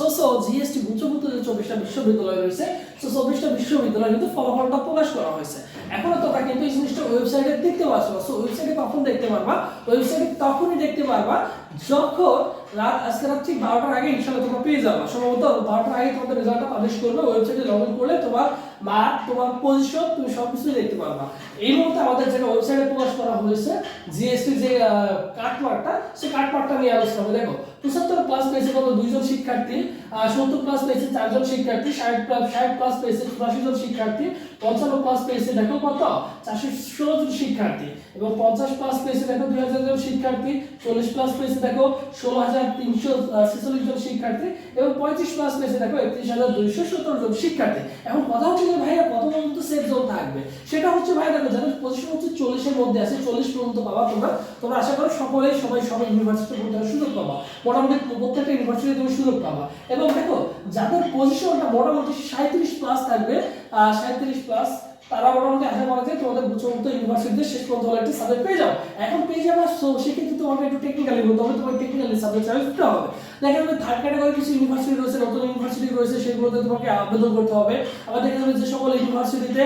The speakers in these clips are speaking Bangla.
pessoas são autistas, muito, muito, চব্বিশটা বিশ্ববিদ্যালয় রয়েছে। সো চব্বিশটা বিশ্ববিদ্যালয় কিন্তু ফলাফলটা প্রকাশ করা হয়েছে। এখনও তোমরা কিন্তু এই জিনিসটা ওয়েবসাইটে দেখতে পাচ্ছ না। সো ওয়েবসাইটে কখন দেখতে পারবা? ওয়েবসাইটে তখনই দেখতে পারবা যখন রাত, আজকে রাত ঠিক বারোটার আগে ইনশাল্লাহ তোমরা পেয়ে যাবা। সম্ভবত বারোটার আগে তোমাদের রেজাল্টটা পাবলিশ করবে, ওয়েবসাইটে লগ ইন করলে তোমার মার্ক তোমার পজিশন তুমি সব কিছুই দেখতে পারবা। এই মুহূর্তে আমাদের যেটা ওয়েবসাইটে প্রকাশ করা হয়েছে জিএসটি যে কাটমার্কটা সেই কাটমার্কটা নিয়ে আলোচনা হবে। দেখো, পঁচাত্তর প্লাস পেয়েছে কত? দুইজন শিক্ষার্থী সত্তর প্লাস পেয়েছে চারজন শিক্ষার্থী, ষাট প্লাস ষাট প্লাস পেয়েছে চুরাশি জন শিক্ষার্থী, পঞ্চান্ন প্লাস পেয়েছে দেখো কত? চারশো ষোলো জন শিক্ষার্থী। এবং পঞ্চাশ প্লাস পেয়েছে দেখো দুই হাজার জন শিক্ষার্থী, চল্লিশ প্লাস পেয়েছে দেখো ষোলো হাজার তিনশো ছেচল্লিশ জন শিক্ষার্থী, এবং পঁয়ত্রিশ প্লাস পেয়েছে দেখো একত্রিশ হাজার দুইশো সত্তর জন শিক্ষার্থী। এখন কথা হচ্ছে যে ভাইয়া কত পর্যন্ত সেফ জোন থাকবে? সেটা হচ্ছে ভাই দেখো, যাদের পজিশন হচ্ছে চল্লিশের মধ্যে আছে, চল্লিশ পর্যন্ত পাবা তোমরা। তোমরা আশা করো সকলেই সবাই সবাই ইউনিভার্সিটি ভর্তি সুযোগ পাবা। মোটামুটি প্রত্যেকটা ইউনিভার্সিটি তুমি সুযোগ পাবা। এবং দেখো, যাদের পজিশনটা মোটামুটি সাঁত্রিশ প্লাস থাকবে সাঁত্রিশ প্লাস তারা মোটামুটি আশা করা যায় তোমাদের উচ্চমুক্ত ইউনিভার্সিটিতে শেষ পর্যন্ত হলে একটি সাবজেক্ট পেয়ে যাও। এখন পেয়ে যাবে সো সেক্ষেত্রে তোমাকে একটু টেকনিক্যালি বলতে হবে তোমাকে টেকনিক্যালি সাবজেক্ট চয়েস করতে হবে। দেখা যাবে থার্ড ক্যাটাগরি কিছু ইউনিভার্সিটি রয়েছে, নতুন ইউনিভার্সিটি রয়েছে, সেগুলোতে তোমাকে আবেদন করতে হবে। আবার দেখা যাবে যে সকল ইউনিভার্সিটিতে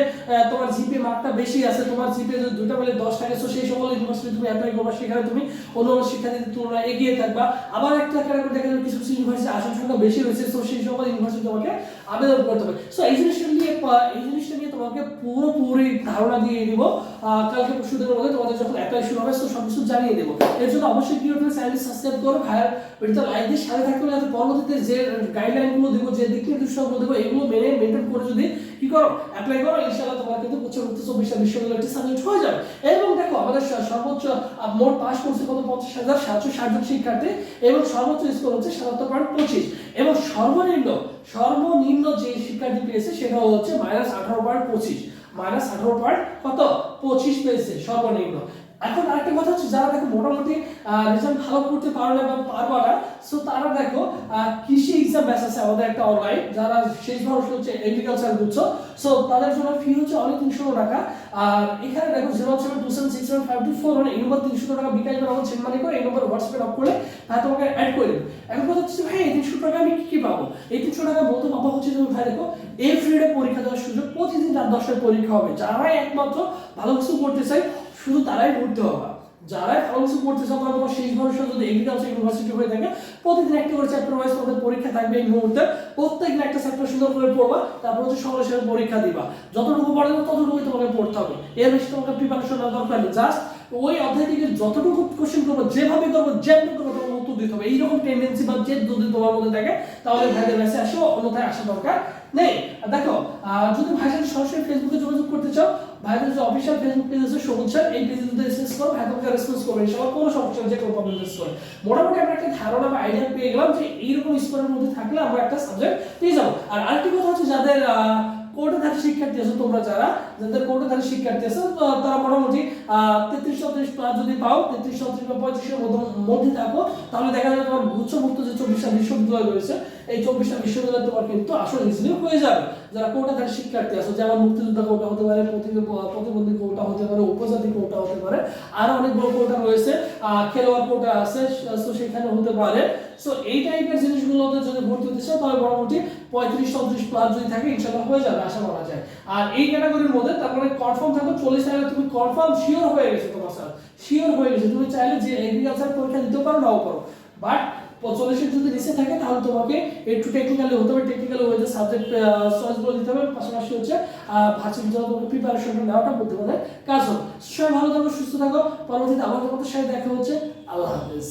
তোমার জিপি মার্কটা বেশি আছে, তোমার জিপি যদি দুটা মিলে দশ থাকে সো সেই সকল ইউনিভার্সিটি তুমি অ্যাপ্লাই করবা, সেখানে তুমি অন্যান্য শিক্ষার্থীদের তুলনায় এগিয়ে থাকবা। আবার একটা ক্যাটাগরি দেখা যাবে কিছু কিছু ইউনিভার্সিটি আসন সংখ্যা বেশি রয়েছে সো সেই সকল ইউনিভার্সিটি তোমাকে আবেদন করতে হবে। সো এই জিনিসটা নিয়ে এই জিনিসটা নিয়ে তোমাকে পুরোপুরি ধারণা দিয়ে দিব কালকে পরশু দিনের মধ্যে তোমাদের যখন অ্যাপ্লাই শুরু হবে তো সব কিছু জানিয়ে দেবো। এর জন্য অবশ্যই কি হবে চ্যানেল সাবস্ক্রাইব করো। ভাইয়ার ভিডিওটা লাইক দিয়ে সাথে থাকতে যাতে পরবর্তীতে যে গাইডলাইনগুলো দেবো, যে দিক নির্দেশনাগুলো দেবো, এগুলো মেনে মেনটেন করে যদি কি করো অ্যাপ্লাই করো, ইনশাআল্লাহ তোমার কিন্তু উচ্চমুক্ত চব্বিশটা বিশ্ববিদ্যালয় একটি সাবজেক্ট হয়ে যাবে। এবং দেখো, আমাদের সর্বোচ্চ মোট পাস করছে কত? পঞ্চাশ হাজার সাতশো ষাট জন শিক্ষার্থী এবং সর্বোচ্চ স্কোর হচ্ছে সাতাত্তর পয়েন্ট পঁচিশ। এবং সর্বনিম্ন সর্বনিম্ন যে শিক্ষার্থী পেয়েছে সেটা হচ্ছে মাইনাস আঠারো পয়েন্ট পঁচিশ। মাইনাস আঠারো পয়েন্ট কত? পঁচিশ পেয়েছে সর্বনিম্ন। এখন আরেকটা কথা হচ্ছে, যারা দেখো মোটামুটি রেজাল্ট ভালো করতে পারবে বা পারবে না সো তারা দেখো কৃষি এক্সাম ব্যাচ আছে আমাদের একটা অনলাইন যারা শেষ ভরসা হচ্ছে এগ্রিকালচার বুঝছ সো তাদের জন্য ফি হচ্ছে অনেক তিনশো টাকা, আর এখানে দেখো zero seven two seven six seven five two four মানে এই নম্বর তিনশো টাকা বিকাশ করে আমার সেন্ড করে এই নম্বর হোয়াটসঅ্যাপে অফ করলে তারা তোমাকে অ্যাড করে দেবে। এখন কথা হচ্ছে ভাই এই তিনশো টাকা আমি কি কি পাবো? এই তিনশো টাকা বলতে পাবো হচ্ছে তুমি ভাই, দেখো এভরিডে পরীক্ষা দেওয়ার সুযোগ প্রতিদিন রাত দশটায় পরীক্ষা হবে। যারাই একমাত্র ভালো কিছু করতে চাই শুধু তারাই ভর্তি হবা যারা কাউন্সিল করতে চাও তোমার শেষ ভরসা যদি এগ্রিকালচার ইউনিভার্সিটি হয়ে থাকে, প্রতিদিন একটা করে চ্যাপ্টার ওয়াইজ তোমাদের পরীক্ষা থাকবে এই মুহূর্তে। প্রত্যেকদিন একটা চ্যাপ্টার সুন্দর করে পড়বা, তারপর হচ্ছে সঙ্গে সঙ্গে পরীক্ষা দিবা। যতটুকু পড়ে ততটুকুই তোমাকে পড়তে হবে। এর বেশি তোমাকে প্রিপারেশন নেওয়ার দরকার নেই। জাস্ট ওই অধ্যায় থেকে যতটুকু কোশ্চেন করব, যেভাবে করব, যেমন করব তোমাকে উত্তর দিতে হবে। এইরকম টেন্ডেন্সি বা জেদ যদি তোমার মধ্যে থাকে, তাহলে ভাইদের মেসে আসো অন্যথায় আসা দরকার। নেই দেখো যদি ভাইয়ের সাথে সরাসরি ফেসবুকে যোগাযোগ করতে চাও ভাইদের যে অফিসিয়াল ফেসবুক পেজ আছে, সবুজ স্যার, এই পেজে যদি এসএস করো ভাই তোমাকে রেসপন্স করবে সবার কোনো সমস্যা যে কোনো প্রবলেম ফেস করে মোটামুটি আমরা একটা ধারণা বা আইডিয়া পেয়ে গেলাম যে এইরকম স্কোরের মধ্যে থাকলে আমরা একটা সাবজেক্ট পেয়ে যাব। আর আরেকটি কথা হচ্ছে যাদের কোর্টে ধারী শিক্ষার্থী আছে তোমরা যারা? যাদের কোর্টে ধারী শিক্ষার্থী আছে তারা মোটামুটি তেত্রিশ, চৌত্রিশ যদি পাও, তেত্রিশ, চৌত্রিশ বা পঁয়ত্রিশের মধ্যে থাকো, তাহলে দেখা যাবে তোমার গুচ্ছমুক্ত যে চব্বিশটা বিশ্ববিদ্যালয় রয়েছে, এই চব্বিশটা বিশ্ববিদ্যালয় তোমার কিন্তু আসলে ইজিলি হয়ে যাবে। যারা কোর্টে ধারী শিক্ষার্থী আছে, যেমন মুক্তিযোদ্ধা কোর্টা হতে পারে প্রতিবন্ধী কোর্টা হতে পারে, উপজাতি কোর্টা হতে পারে, আরও অনেক বড় কোর্টা রয়েছে খেলোয়াড় কোর্টা আছে সেখানে হতে পারে। সো এই টাইপের জিনিসগুলোতে যদি ভর্তি হতে চাও, তাহলে মোটামুটি পঁয়ত্রিশ চৌত্রিশ প্লাস যদি থাকে ইনশাল্লাহ হয়ে যাবে, আশা করা যায়। আর এই ক্যাটাগরির মধ্যে তারপরে কনফার্ম থাকো চল্লিশ টাকা তুমি কনফার্ম শিওর হয়ে গেছে তোমার স্যার শিওর হয়ে গেছে, তুমি চাইলে যে এগ্রিকালচার পরীক্ষা দিতে পারো, নাও পারো। বাট চল্লিশের যদি নিচে থাকে, তাহলে তোমাকে একটু টেকনিক্যালি হতে হবে টেকনিক্যাল ওয়েজে সাবজেক্ট চয়েসগুলো দিতে হবে, পাশাপাশি হচ্ছে ভার্সিটির জন্য তোমাকে প্রিপারেশনটা নেওয়াটা বলতে পারে কাজ হবে। সবাই ভালো থাকো, সুস্থ থাকো, পরবর্তীতে আবার তোমাদের সাথে দেখা হচ্ছে। আল্লাহ হাফিজ।